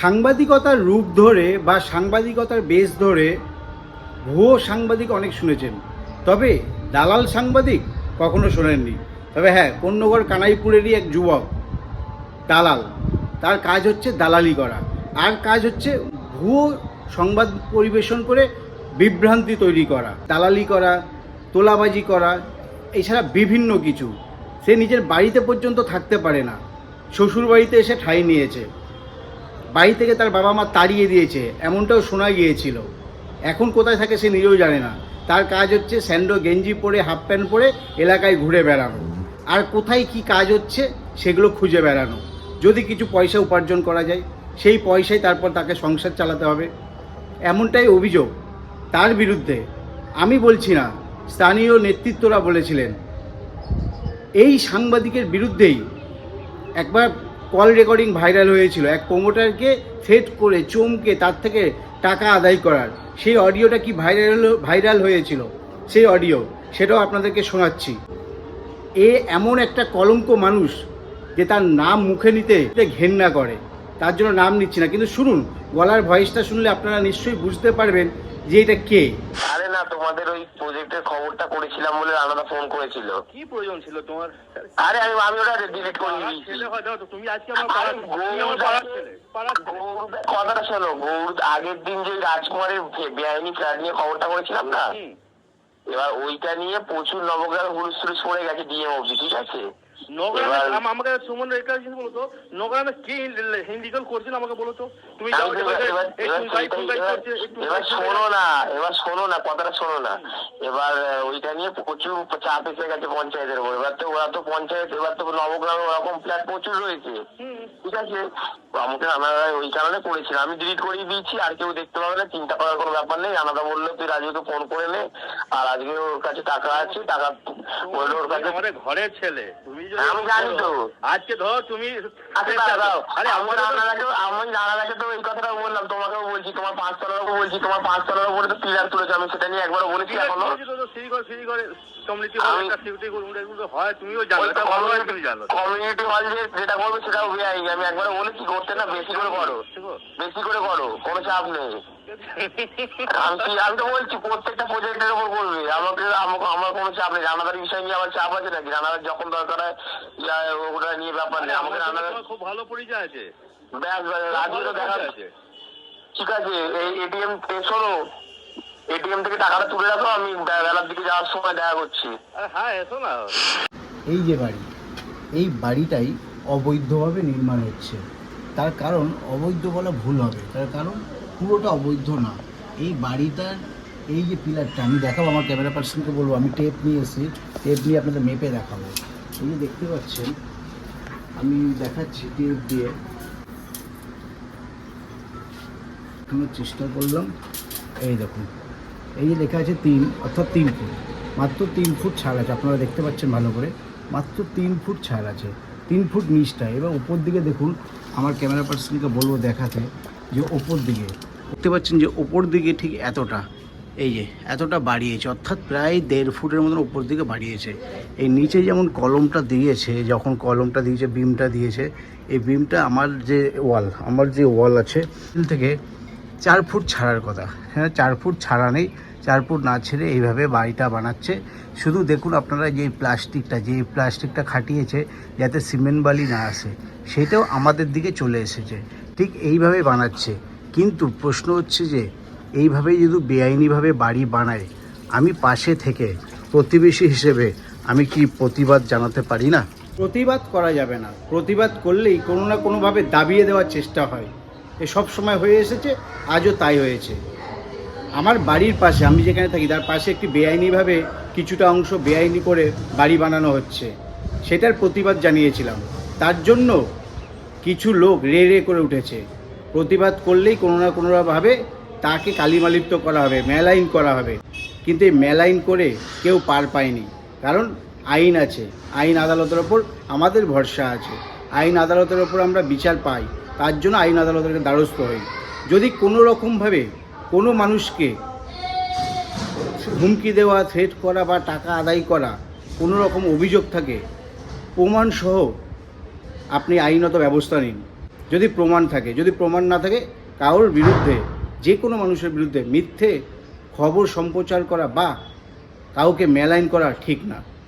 সাংবাদিকতার রূপ ধরে বা সাংবাদিকতার বেশ ধরে ভুয়ো সাংবাদিক অনেক শুনেছেন। তবে দালাল সাংবাদিক কখনো শোনেননি। তবে হ্যাঁ কন্যগর কানাইপুরেরই এক যুবক, দালাল। তার কাজ হচ্ছে দালালি করা। আর কাজ হচ্ছে ভুয়ো সংবাদ পরিবেশন করে বিভ্রান্তি তৈরি করা, দালালি করা, তোলাবাজি করা, এছাড়া বিভিন্ন কিছু। সে নিজের বাড়িতে পর্যন্ত থাকতে পারে না। শ্বশুর বাড়িতে এসে ঠাঁই নিয়েছে। বাড়ি থেকে তার বাবা মা তাড়িয়ে দিয়েছে, এমনটাও শোনা গিয়েছিল। এখন কোথায় থাকে সে নিজেও জানে না। তার কাজ হচ্ছে স্যান্ডো গেঞ্জি পরে, হাফ প্যান্ট পরে এলাকায় ঘুরে বেড়ানো। আর কোথায় কি কাজ হচ্ছে সেগুলো খুঁজে বেড়ানো। যদি কিছু পয়সা উপার্জন করা যায়, সেই পয়সায় তারপর তাকে সংসার চালাতে হবে। এমনটাই অভিযোগ। তার বিরুদ্ধে আমি বলছি না, স্থানীয় নেতৃত্বরা বলেছিলেন। এই সাংবাদিকের বিরুদ্ধেই একবার কল রেকর্ডিং ভাইরাল হয়েছিল। এক প্রোমোটারকে থ্রেট করে, চমকে, তার থেকে টাকা আদায় করার। সেই অডিওটা কি ভাইরাল ভাইরাল হয়েছিল? সেই অডিও সেটাও আপনাদেরকে শোনাচ্ছি। এ এমন একটা কলঙ্ক মানুষ যে তার নাম মুখে নিতে ঘেন্না করে। তার জন্য নাম নিচ্ছি না। কিন্তু শুনুন, গলার ভয়েসটা শুনলে আপনারা নিশ্চয়ই বুঝতে পারবেন যে এটা কে। তোমাদের ওই প্রজেক্টের খবরটা করেছিলাম বলে রানাদা ফোন করেছিল। কি প্রয়োজন ছিল তোমার? আরে আমি আমি ওটা ডিলিট করে দিয়েছি। তুমি আজকে কথাটা শোনো গৌর আগের দিন যে রাজকুমারের বেআইনি ফ্ল্যাট নিয়ে খবরটা করেছিলাম না? এবার ওইটা নিয়ে প্রচুর নবগ্রাম হুলুস টুলুস পড়ে গেছে ডিএম অব্দি ঠিক আছে? আমাকে সুমন একটা জিনিস বলো তো নগরামে কি হিন্দিকল করছিল আমাকে বলো তো তুমি এবার-। শোনো না এবার শোনো না কথাটা শোনো না। এবার ওইটা নিয়ে প্রচুর চাপ এসে গেছে পঞ্চায়েতের উপর। এবার তো ওরা তো পঞ্চায়েত এবার তো নবগ্রামে ওরকম ফ্ল্যাট প্রচুর রয়েছে। ঠিক আছে? আমাকে আমরা ওই কারণে করেছিলাম। আমি ডিলিট করিয়ে দিয়েছি আর কেউ দেখতে পাবে না চিন্তা করার কোনো ব্যাপার নেই। আনাদা বলল তুই রাজুকে ফোন করে নে। আর আজকে ওর কাছে টাকা আছে টাকা বলল ওর কাছে। আমাদের ঘরের ছেলে। তুমি আমি জানি তো। আজকে ধর তুমি আচ্ছা দাঁড়াও। আরে আমি আমাদের তো- রানাদাকে আমি রানাদাকে তো এই কথাটা বললাম। তোমাকেও বলছি তোমার পাঁচতলারও বলছি তোমার পাঁচতলার উপরে তো পিলার তুলেছে আমি সেটা নিয়ে একবারও বলেছি এখনও। সিঁড়ি করে সিঁড়ি করে কমিউনিটি হল একটা সিকিউরিটি এগুলো হয় তুমিও জানো তুমি জানো। কমিউনিটি হল যে যেটা করবে সেটাও আমি একবার বলেছি করতে না বেশি করে করো। বেশি করে করো কোনো চাপ নেই। আমি আমি তো বলছি প্রত্যেকটা প্রজেক্টের উপর আমাকে আমাকে আমার কোনো চাপ নেই। রান্নাদার বিষয় নিয়ে আমার চাপ আছে নাকি? রান্নাদার যখন দরকার হয় ওটা নিয়ে ব্যাপার নেই। আমাকে রান্নাদার খুব ভালো পরিচয় আছে। ব্যাস ভালো দেখা ঠিক আছে এই এটিএম শোনো এটিএম থেকে টাকাটা তুলে রাখো আমি বেলার দিকে যাওয়ার সময় দেখা করছি। হ্যাঁ এসো না। এই যে বাড়ি এই বাড়িটাই অবৈধভাবে নির্মাণ হচ্ছে। তার কারণ অবৈধ বলা ভুল হবে। তার কারণ পুরোটা অবৈধ না। এই বাড়িটার, এই যে পিলারটা, আমি দেখাবো, আমার ক্যামেরা পার্সনকে বলব, আমি টেপ নিয়ে এসেছি, টেপ নিয়ে আপনাদের মেপে দেখাবো। এই যে দেখতে পাচ্ছেন, আমি দেখাচ্ছি টেপ দিয়ে। দেখানোর চেষ্টা করলাম। এই দেখুন, এই যে লেখা আছে তিন, অর্থাৎ তিন ফুট। মাত্র তিন ফুট ছাড় আছে, আপনারা দেখতে পাচ্ছেন ভালো করে। মাত্র তিন ফুট ছাড় আছে, তিন ফুট নিচটা। এবার উপর দিকে দেখুন, আমার ক্যামেরা পার্সনকে বলব দেখাতে। যে ওপর দিকে। দেখতে পাচ্ছেন যে ওপর দিকে ঠিক এতটা, এই যে এতটা বাড়িয়েছে, অর্থাৎ প্রায় দেড় ফুটের মতন উপর দিকে বাড়িয়েছে। এই নিচে যেমন কলমটা দিয়েছে, যখন কলমটা দিয়েছে, বিমটা দিয়েছে, এই বিমটা আমার যে ওয়াল, আমার যে ওয়াল আছে থেকে চার ফুট ছাড়ার কথা। হ্যাঁ চার ফুট ছাড়া নেই, চার ফুট না ছেড়ে এইভাবে বাড়িটা বানাচ্ছে। শুধু দেখুন আপনারা যে প্লাস্টিকটা যে প্লাস্টিকটা খাটিয়েছে যাতে সিমেন্ট বালি না আসে, সেটাও আমাদের দিকে চলে এসেছে। ঠিক এইভাবে বানাচ্ছে। কিন্তু প্রশ্ন হচ্ছে যে এইভাবে যদি বেআইনিভাবে বাড়ি বানায়, আমি পাশে থেকে প্রতিবেশী হিসেবে আমি কি প্রতিবাদ জানাতে পারি না? প্রতিবাদ করা যাবে না। প্রতিবাদ করলেই কোনো না কোনোভাবে দাবিয়ে দেওয়ার চেষ্টা হয়। এ সব সময় হয়ে এসেছে, আজও তাই হয়েছে। আমার বাড়ির পাশে, আমি যেখানে থাকি, তার পাশে একটি বেআইনিভাবে কিছুটা অংশ বেআইনি করে বাড়ি বানানো হচ্ছে। সেটার প্রতিবাদ জানিয়েছিলাম। তার জন্য কিছু লোক রে রে করে উঠেছে। প্রতিবাদ করলেই কোনো না কোনোভাবে তাকে কালিমালিপ্ত করা হবে, মেলাইন করা হবে। কিন্তু এই মেলাইন করে কেউ পার পায়নি। কারণ আইন আছে। আইন আদালতের ওপর আমাদের ভরসা আছে। আইন আদালতের ওপর আমরা বিচার পাই। তার জন্য আইন আদালতের দ্বারস্থ হই। যদি কোনো রকমভাবে কোনো মানুষকে হুমকি দেওয়া, থ্রেট করা বা টাকা আদায় করা কোনো রকম অভিযোগ থাকে, প্রমাণসহ আপনি আইনত ব্যবস্থা নিন। যদি প্রমাণ থাকে, যদি প্রমাণ না থাকে, কারোর বিরুদ্ধে, যে কোনো মানুষের বিরুদ্ধে মিথ্যে খবর সম্প্রচার করা বা কাউকে মেলাইন করা ঠিক না।